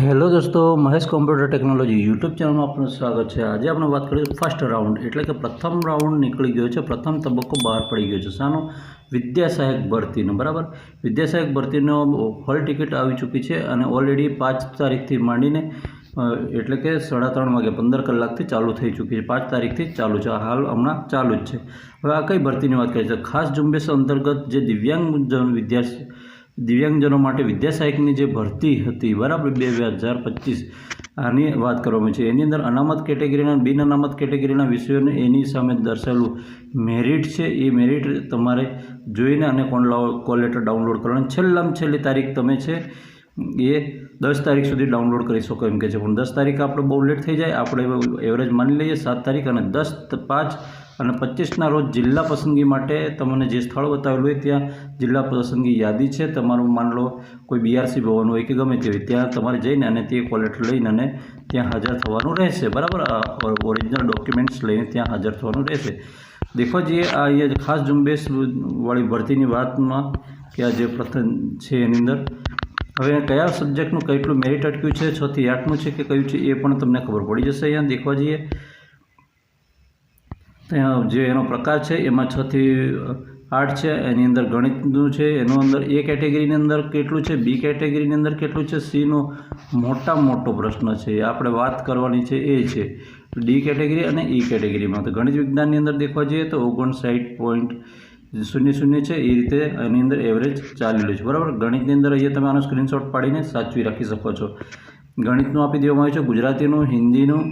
Hello દોસ્તો, Mahesh computer technology YouTube ચેનલમાં આપનું સ્વાગત છે. આજે આપણે વાત કરીએ ફર્સ્ટ રાઉન્ડ, એટલે કે પ્રથમ રાઉન્ડ નીકળી ગયો છે. પ્રથમ તબક્કો બહાર પડી ગયો છે. શાનો? વિદ્યા સહાયક ભરતીનો, બરાબર? વિદ્યા સહાયક ભરતીનો હોલ ટિકિટ આવી ચૂકી છે અને ઓલરેડી પાંચ તારીખથી માંડીને એટલે કે સાડા ત્રણ વાગે, પંદર કલાકથી ચાલુ થઈ ચૂકી છે. પાંચ તારીખથી ચાલુ છે. હાલ હમણાં ચાલુ જ છે. હવે આ કઈ ભરતીની વાત કરીએ? છીએ ખાસ ઝુંબેશ અંતર્ગત જે દિવ્યાંગ વિદ્યાર્થી દિવ્યાંગજનો માટે વિદ્યા સહાયકની જે ભરતી હતી, બરાબર? બે હજાર પચીસ આની વાત કરવામાં છે. એની અંદર અનામત કેટેગરીના બિન અનામત કેટેગરીના વિષયોને એની સામે દર્શાવેલું મેરિટ છે. એ મેરિટ તમારે જોઈને અને કોલ લેટર ડાઉનલોડ કરવાનું. છેલ્લામાં છેલ્લી તારીખ તમે છે એ દસ તારીખ સુધી ડાઉનલોડ કરી શકો એમ કે છે. પણ દસ તારીખ આપણે બહુ લેટ થઈ જાય. આપણે એવરેજ માની લઈએ સાત તારીખ અને દસ પાંચ અને પચીસના રોજ જિલ્લા પસંદગી માટે તમને જે સ્થળ બતાવેલું હોય ત્યાં જિલ્લા પસંદગી યાદી છે. તમારું માન લો કોઈ બીઆરસી ભવન હોય કે ગમે તે હોય, ત્યાં તમારે જઈને અને તે કોલેટર લઈને અને ત્યાં હાજર થવાનું રહેશે. બરાબર? ઓરિજિનલ ડોક્યુમેન્ટ્સ લઈને ત્યાં હાજર થવાનું રહેશે. દેખો જઈએ આ અહીંયા ખાસ ઝુંબેશવાળી ભરતીની વાતમાં કે આ જે પ્રથમ છે એની અંદર, હવે કયા સબ્જેક્ટનું કેટલું મેરિટ અટક્યું છે? છથી આઠનું છે કે કયું છે એ પણ તમને ખબર પડી જશે અહીંયા. દેખવા જઈએ. જે એનો પ્રકાર છે, એમાં છ થી આઠ છે, એની અંદર ગણિતનું છે, એનો અંદર એ કેટેગરીની અંદર કેટલું છે, બી કેટેગરીની અંદર કેટલું છે, સીનો મોટા મોટો પ્રશ્ન છે. આપણે વાત કરવાની છે એ છે, ડી કેટેગરી અને ઈ કેટેગરીમાં. તો ગણિત વિજ્ઞાનની અંદર દેખવા જઈએ તો ઓગણસાઠ પોઈન્ટ શૂન્ય શૂન્ય છે, એ રીતે એની અંદર એવરેજ ચાલેલું છે. બરાબર? ગણિતની અંદર અહીંયા તમે આનો સ્ક્રીનશોટ પાડીને સાચવી રાખી શકો છો. ગણિતનું આપી દેવામાં આવ્યું છે ગુજરાતીનું, હિન્દીનું,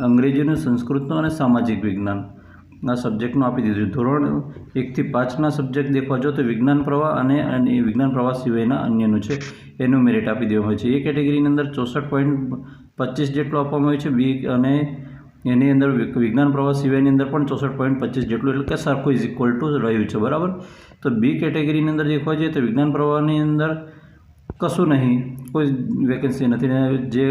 અંગ્રેજીનું, સંસ્કૃતનું અને સામાજિક વિજ્ઞાન. ના સબ્જેક્ટનું આપી દીધું છે. ધોરણ એકથી પાંચના સબ્જેક્ટ દેખવા જો તો વિજ્ઞાન પ્રવાહ અને અને વિજ્ઞાન પ્રવાહ સિવાયના અન્યનું છે. એનું મેરિટ આપી દેવામાં હોય છે. એ કેટેગરીની અંદર ચોસઠ પોઈન્ટ પચીસ જેટલું આપવામાં આવ્યું છે. બી અને એની અંદર વિજ્ઞાન પ્રવાહ સિવાયની અંદર પણ ચોસઠ પોઈન્ટ પચીસ જેટલું, એટલે કે સરખું ઇઝ ઇક્વલ ટુ રહ્યું છે. બરાબર? તો બી કેટેગરીની અંદર દેખવા જઈએ તો વિજ્ઞાન પ્રવાહની અંદર કશું નહીં. કોઈ વેકેન્સી નથી. ને જે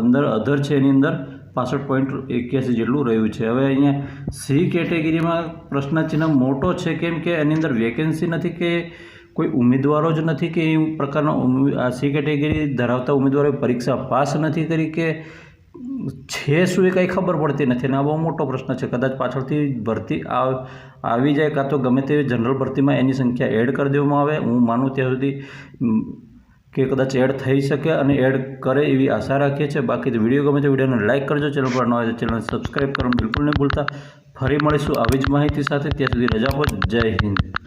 અંદર અધર છે એની અંદર પાસઠ પોઈન્ટ એક્યાસી જેટલું રહ્યું છે. હવે અહીંયા સી કેટેગરીમાં પ્રશ્નચિહ્ન મોટો છે કેમ કે એની અંદર વેકેન્સી નથી કે કોઈ ઉમેદવારો જ નથી કે એ પ્રકારના આ સી કેટેગરી ધરાવતા ઉમેદવારોએ પરીક્ષા પાસ નથી કરી કે છે શું એ કંઈ ખબર પડતી નથી. અને આ બહુ મોટો પ્રશ્ન છે. કદાચ પાછળથી ભરતી આવ જાય કાં તો ગમે તે જનરલ ભરતીમાં એની સંખ્યા એડ કરી દેવામાં આવે. હું માનું ત્યાં સુધી કે કદાચ એડ થઈ શકે અને એડ કરે એવી આશા રાખીએ છીએ. બાકી વીડિયો ગમે તો વિડીયોને લાઇક કરજો, ચેનલ પર ન હોય તો ચેનલ સબસ્ક્રાઈબ કરવાનું બિલકુલ નહીં ભૂલતા. ફરી મળીશું આવી જ માહિતી સાથે. ત્યાં સુધી રજા પર જય હિન્દ.